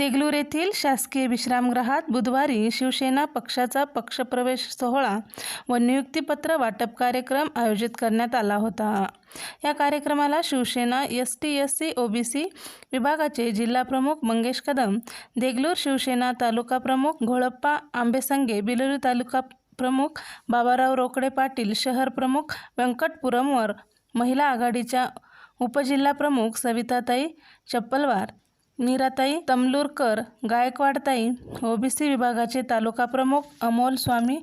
देगलूर येथील शासकीय विश्रामगृहात बुधवारी शिवसेना पक्षाचा पक्षप्रवेश सोहळा व नियुक्तीपत्र वाटप कार्यक्रम आयोजित करण्यात आला होता. या कार्यक्रमाला Shiv Sena S T S C OBC विभागाचे जिल्हाप्रमुख मंगेश कदम देगलूर शिवसेना तालुका प्रमुख घोळप्पा आंबेसंगे बिलोली तालुका प्रमुख बाबाराव रोकडे पाटील शहर प्रमुख व्यंकटपुरमवर महिला आघाडीच्या उपजिल्हाप्रमुख सविताताई चप्पलवार मीराताई तमलूरकर गायकवाडताई ओबीसी विभागाचे तालुका प्रमुख अमोल स्वामी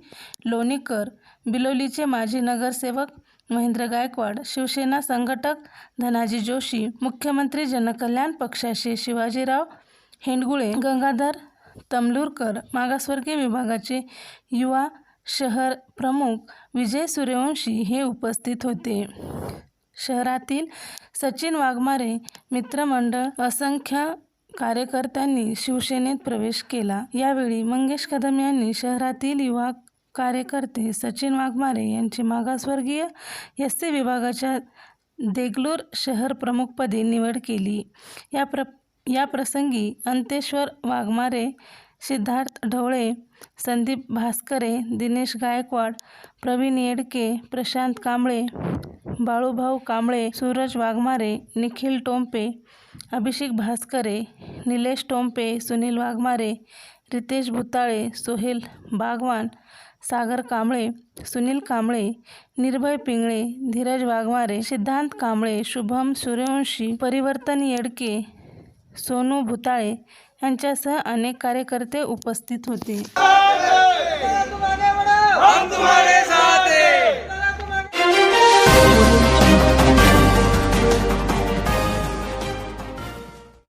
लोणीकर बिलोलीचे माजी नगरसेवक महेंद्र गायकवाड शिवसेना संघटक धनाजी जोशी मुख्यमंत्री जनकल्याण पक्षाचे शिवाजीराव हेंडगुळे गंगाधर तमलूरकर मागासवर्गीय विभागाचे युवा शहर प्रमुख विजय सूर्यवंशी हे उपस्थित होते. शहरातील सचिन वाघमारे मित्रमंडळ असंख्य कार्यकर्त्यांनी शिवसेनेत प्रवेश केला. यावेळी मंगेश कदम यांनी शहरातील युवा कार्यकर्ते सचिन वाघमारे यांची मागासवर्गीय एस सी विभागाच्या देगलूर शहर प्रमुखपदी निवड केली. या प्र या प्रसंगी अंतेश्वर वाघमारे सिद्धार्थ ढवळे संदीप भास्करे दिनेश गायकवाड प्रवीण येडके प्रशांत कांबळे बाळूभाऊ कांबळे सूरज वाघमारे निखिल टोंपे अभिषेक भास्करे निलेश टोंपे सुनील वाघमारे रितेश भुताळे सोहेल बागवान सागर कांबळे सुनील कांबळे निर्भय पिंगळे धीरज वाघमारे सिद्धांत कांबळे शुभम सूर्यवंशी परिवर्तन येडके सोनू भुताळे यांच्यासह अनेक कार्यकर्ते उपस्थित होते.